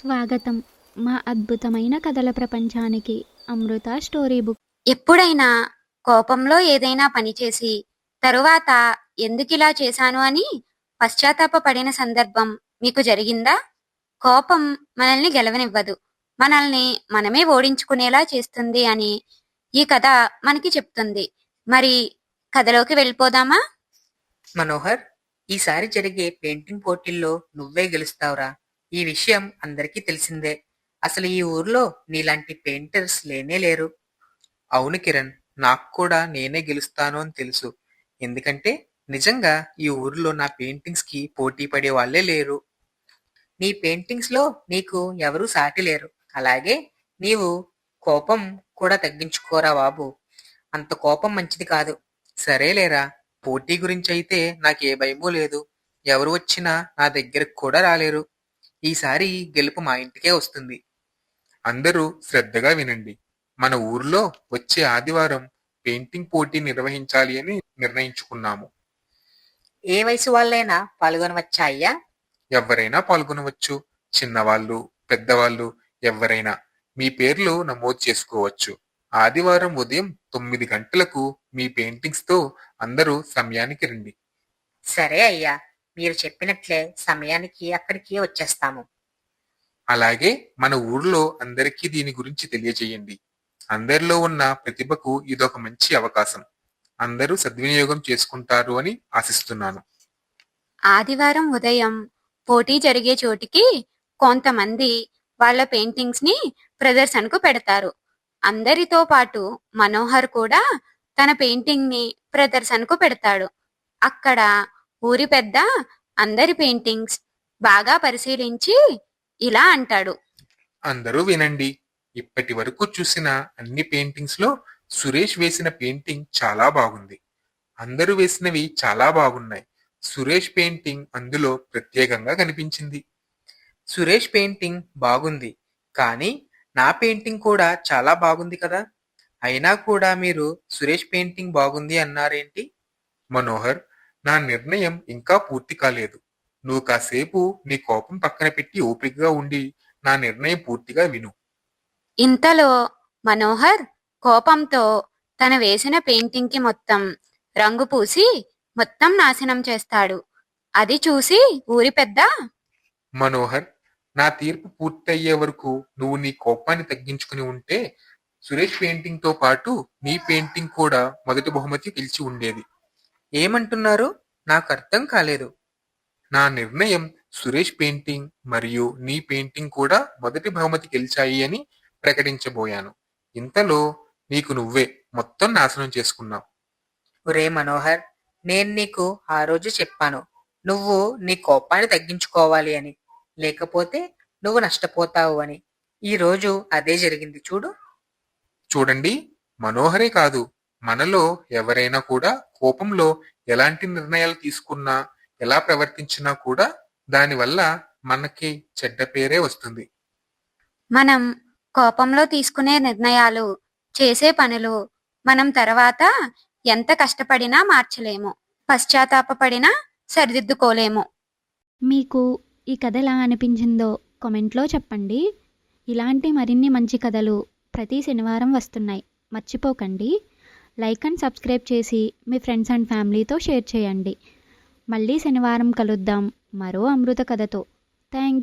స్వాగతం. మా అద్భుతమైన కథల ప్రపంచానికి అమృత స్టోరీ బుక్. ఎప్పుడైనా కోపంలో ఏదైనా పని చేసి తరువాత ఎందుకిలా చేశాను అని పశ్చాత్తాపపడిన సందర్భం మీకు జరిగిందా? కోపం మనల్ని గెలవనివ్వదు. మనల్ని మనమే ఓడించుకునేలా చేస్తుంది అని ఈ కథ మనకి చెప్తుంది. మరి కథలోకి వెళ్ళిపోదామా? మనోహర్ ఈసారి జరిగే పెయింటింగ్ పోటీల్లో నువ్వే గెలుస్తావురా. ఈ విషయం అందరికీ తెలిసిందే. అసలు ఈ ఊర్లో నీలాంటి పెయింటర్స్ లేనే లేరు. అవును కిరణ్ నాకు కూడా నేనే గెలుస్తాను అని తెలుసు. ఎందుకంటే నిజంగా ఈ ఊర్లో నా పెయింటింగ్స్కి పోటీ పడే వాళ్ళే లేరు. నీ పెయింటింగ్స్లో నీకు ఎవరూ సాటి లేరు. అలాగే నీవు కోపం కూడా తగ్గించుకోరా బాబు. అంత కోపం మంచిది కాదు. సరేలేరా పోటీ గురించి అయితే నాకు ఏ భయమూ లేదు. ఎవరు వచ్చినా నా దగ్గరకు కూడా రాలేరు. ఈసారి గెలుపు మా ఇంటికే వస్తుంది. అందరూ శ్రద్ధగా వినండి. మన ఊర్లో వచ్చే ఆదివారం పెయింటింగ్ పోటీ నిర్వహించాలి అని నిర్ణయించుకున్నాము. ఏ వయసు వాళ్ళైనా పాల్గొనవచ్చా అయ్యా? ఎవరైనా పాల్గొనవచ్చు. చిన్నవాళ్ళు పెద్దవాళ్ళు ఎవరైనా. మీ పేర్లు నమోదు చేసుకోవచ్చు. ఆదివారం ఉదయం తొమ్మిది గంటలకు మీ పెయింటింగ్స్తో అందరూ సమయానికి రండి. సరే అయ్యా. మీరు చెప్పినట్లే సమయానికి అక్కడికి వచ్చేస్తాము. అలాగే మన ఊర్లో అందరికీ దీని గురించి తెలియజేయండి. అందరిలో ఉన్న ప్రతిభకు ఇదొక మంచి అవకాశం. అందరూ సద్వినియోగం చేసుకుంటారు అని ఆశిస్తున్నాను. ఆదివారం ఉదయం పోటీ జరిగే చోటికి కొంతమంది వాళ్ళ పెయింటింగ్స్ని ప్రదర్శనకు పెడతారు. అందరితో పాటు మనోహర్ కూడా తన పెయింటింగ్ని ప్రదర్శనకు పెడతాడు. అక్కడ ఊరి పెద్ద అందరి పెయింటింగ్స్ బాగా పరిశీలించి ఇలా అంటాడు. అందరూ వినండి ఇప్పటి వరకు చూసిన అన్ని పెయింటింగ్స్లో సురేష్ వేసిన పెయింటింగ్ చాలా బాగుంది. అందరూ వేసినవి చాలా బాగున్నాయి. సురేష్ పెయింటింగ్ అందులో ప్రత్యేకంగా కనిపించింది. సురేష్ పెయింటింగ్ బాగుంది కానీ నా పెయింటింగ్ కూడా చాలా బాగుంది కదా. అయినా కూడా మీరు సురేష్ పెయింటింగ్ బాగుంది అన్నారేంటి? మనోహర్ నా నిర్ణయం ఇంకా పూర్తి కాలేదు. నువ్వు కాసేపు నీ కోపం పక్కన పెట్టి ఓపికగా ఉండి నా నిర్ణయం పూర్తిగా విను. ఇంతలో మనోహర్ కోపంతో తన వేసిన పెయింటింగ్కి మొత్తం రంగు పూసి మొత్తం నాశనం చేస్తాడు. అది చూసి ఊరి పెద్ద మనోహర్ నా తీర్పు పూర్తయ్యే వరకు నువ్వు నీ కోపాన్ని తగ్గించుకుని ఉంటే సురేష్ పెయింటింగ్తో పాటు నీ పెయింటింగ్ కూడా మొదటి బహుమతి గెలిచి ఉండేది. ఏమంటున్నారు? నాకు అర్థం కాలేదు. నా నిర్ణయం సురేష్ పెయింటింగ్ మరియు నీ పెయింటింగ్ కూడా మొదటి బహుమతి గెలిచాయి అని ప్రకటించబోయాను. ఇంతలో నీకు నువ్వే మొత్తం నాశనం చేసుకున్నావు. ఒరే మనోహర్ నేను నీకు ఆ రోజు చెప్పాను. నువ్వు నీ కోపాన్ని తగ్గించుకోవాలి అని. లేకపోతే నువ్వు నష్టపోతావు అని. ఈ రోజు అదే జరిగింది చూడు. చూడండి మనోహరే కాదు. మనలో ఎవరైనా కూడా కోపంలో ఎలాంటి నిర్ణయాలు తీసుకున్నా ఎలా ప్రవర్తించినా కూడా దానివల్ల మనకి చెడ్డ పేరే వస్తుంది. మనం కోపంలో తీసుకునే నిర్ణయాలు చేసే పనులు మనం తర్వాత ఎంత కష్టపడినా మార్చలేము పశ్చాత్తాపపడినా సరిదిద్దుకోలేము. మీకు ఈ కథ ఎలా అనిపించిందో కామెంట్లో చెప్పండి. ఇలాంటి మరిన్ని మంచి కథలు ప్రతి శనివారం వస్తున్నాయి. మర్చిపోకండి. లైక్ అండ్ సబ్స్క్రైబ్ చేసి మీ ఫ్రెండ్స్ అండ్ ఫ్యామిలీతో షేర్ చేయండి. మళ్ళీ శనివారం కలుద్దాం. మరో అమృత కథతో. థ్యాంక్